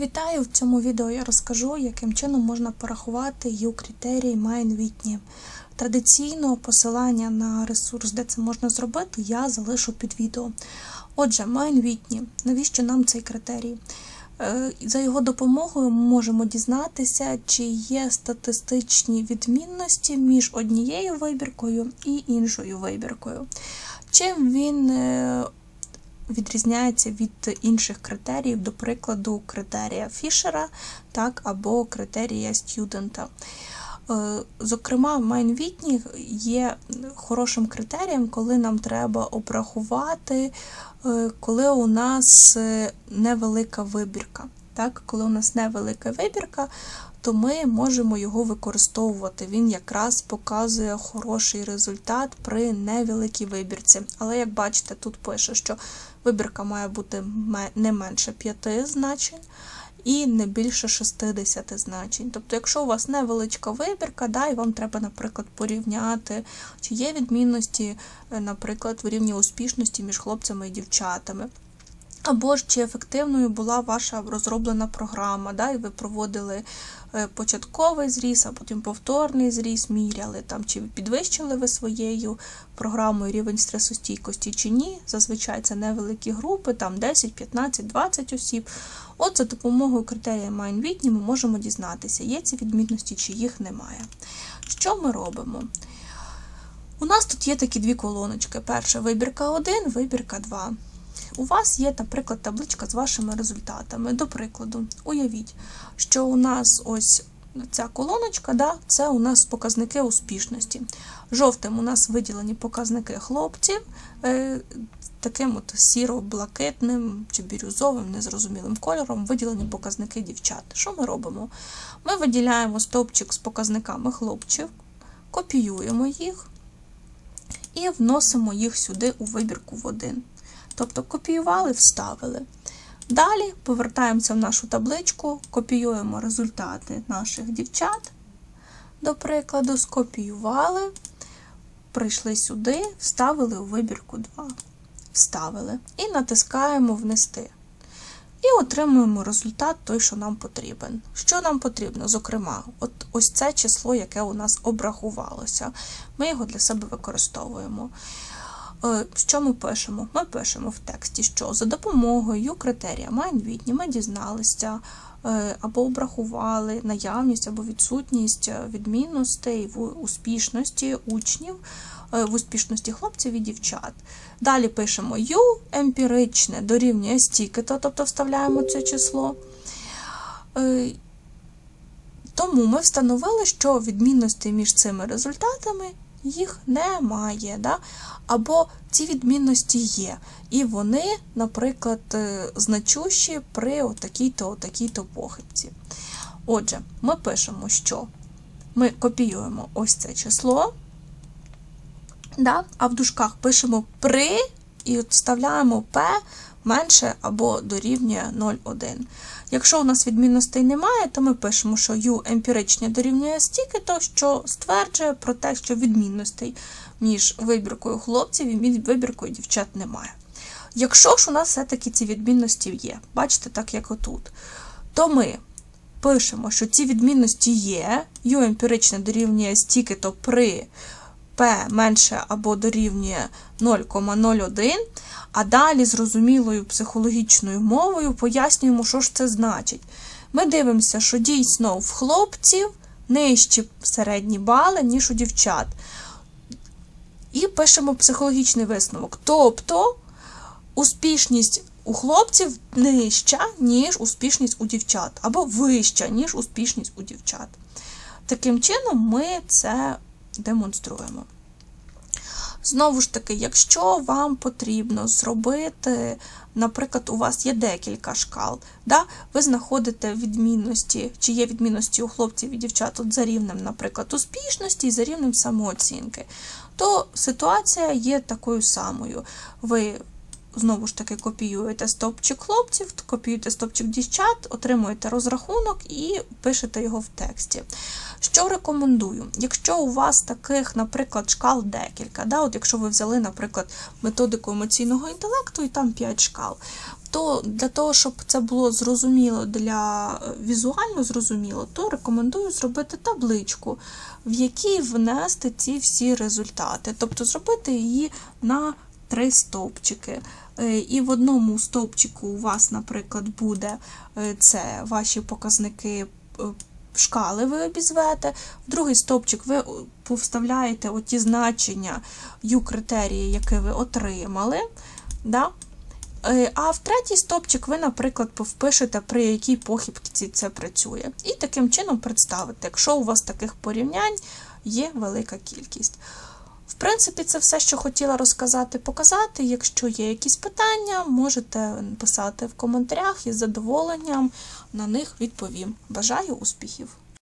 Вітаю! В цьому відео я розкажу, яким чином можна порахувати U-критерій MindWhitney. Традиційно посилання на ресурс, де це можна зробити, я залишу під відео. Отже, MindWhitney. Навіщо нам цей критерій? Е, За його допомогою ми можемо дізнатися, чи є статистичні відмінності між однією вибіркою і іншою вибіркою. Чим він е, відрізняється від інших критеріїв, до прикладу, критерія Фішера так, або критерія студента. Е, Зокрема, MindWhitney є хорошим критерієм, коли нам треба обрахувати, е, коли у нас е, невелика вибірка. Так, Коли у нас невелика вибірка, то ми можемо його використовувати. Він якраз показує хороший результат при невеликій вибірці. Але як бачите, тут пише, що вибірка має бути не менше 5 значень і не більше 60 значень. Тобто, якщо у вас невеличка вибірка, да, і вам треба, наприклад, порівняти, чи є відмінності, наприклад, в рівні успішності між хлопцями і дівчатами. Або ж чи ефективною була ваша розроблена програма, да, і ви проводили початковий зріс, а потім повторний зріс, міряли там, чи підвищили ви своєю програмою рівень стресостійкості чи ні. Зазвичай це невеликі групи, там 10, 15, 20 осіб. От за допомогою критерія MindWhitney ми можемо дізнатися, є ці відмінності, чи їх немає. Що ми робимо? У нас тут є такі дві колоночки. Перша вибірка 1, вибірка 2. У вас є, наприклад, табличка з вашими результатами. До прикладу, уявіть, що у нас ось ця колоночка, да, це у нас показники успішності. Жовтим у нас виділені показники хлопців, е, таким от сіро-блакитним чи бірюзовим, незрозумілим кольором виділені показники дівчат. Що ми робимо? Ми виділяємо стовпчик з показниками хлопців, копіюємо їх і вносимо їх сюди у вибірку в один. Тобто копіювали, вставили. Далі повертаємося в нашу табличку, копіюємо результати наших дівчат. До прикладу, скопіювали, прийшли сюди, вставили у вибірку 2. Вставили і натискаємо Внести. І отримуємо результат той, що нам потрібен. Що нам потрібно? Зокрема, от ось це число, яке у нас обрахувалося. Ми його для себе використовуємо. Що ми пишемо? Ми пишемо в тексті, що за допомогою критерія MindWhitney ми дізналися або обрахували наявність або відсутність відмінностей в успішності учнів, в успішності хлопців і дівчат. Далі пишемо U емпіричне дорівнює стільки-то, тобто вставляємо це число. Тому ми встановили, що відмінностей між цими результатами їх немає. Да? Або ці відмінності є. І вони, наприклад, значущі при отакій-то отакій-то похибці. Отже, ми пишемо, що ми копіюємо ось це число, да? а в дужках пишемо при і вставляємо P менше або дорівнює 0,1. Якщо у нас відмінностей немає, то ми пишемо, що U емпіричне дорівнює стільки, то що стверджує про те, що відмінностей між вибіркою хлопців і вибіркою дівчат немає. Якщо ж у нас все-таки ці відмінності є, бачите, так як отут, то ми пишемо, що ці відмінності є, U емпіричне дорівнює стільки, то при P менше або дорівнює 0,01, а далі зрозумілою психологічною мовою пояснюємо, що ж це значить. Ми дивимося, що дійсно в хлопців нижчі середні бали, ніж у дівчат. І пишемо психологічний висновок. Тобто успішність у хлопців нижча, ніж успішність у дівчат, або вища, ніж успішність у дівчат. Таким чином, ми це демонструємо. Знову ж таки, якщо вам потрібно зробити, наприклад, у вас є декілька шкал, да? ви знаходите відмінності, чи є відмінності у хлопців і дівчат от за рівнем, наприклад, успішності і за рівнем самооцінки, то ситуація є такою самою. Ви Знову ж таки, копіюєте стопчик хлопців, копіюєте стопчик дівчат, отримуєте розрахунок і пишете його в тексті. Що рекомендую? Якщо у вас таких, наприклад, шкал декілька, да, от якщо ви взяли, наприклад, методику емоційного інтелекту і там 5 шкал, то для того, щоб це було зрозуміло для е, візуально зрозуміло, то рекомендую зробити табличку, в якій внести ці всі результати. Тобто зробити її на три стовпчики. Е, І в одному стовпчику у вас, наприклад, буде е, це ваші показники е, шкали ви обізвете, в другий стовпчик ви повставляєте оті значення ю критерії, які ви отримали. Да? А в третій стопчик ви, наприклад, впишете, при якій похибці це працює. І таким чином представите, якщо у вас таких порівнянь є велика кількість. Принципі, це все, що хотіла розказати, показати. Якщо є якісь питання, можете писати в коментарях і з задоволенням на них відповім. Бажаю успіхів!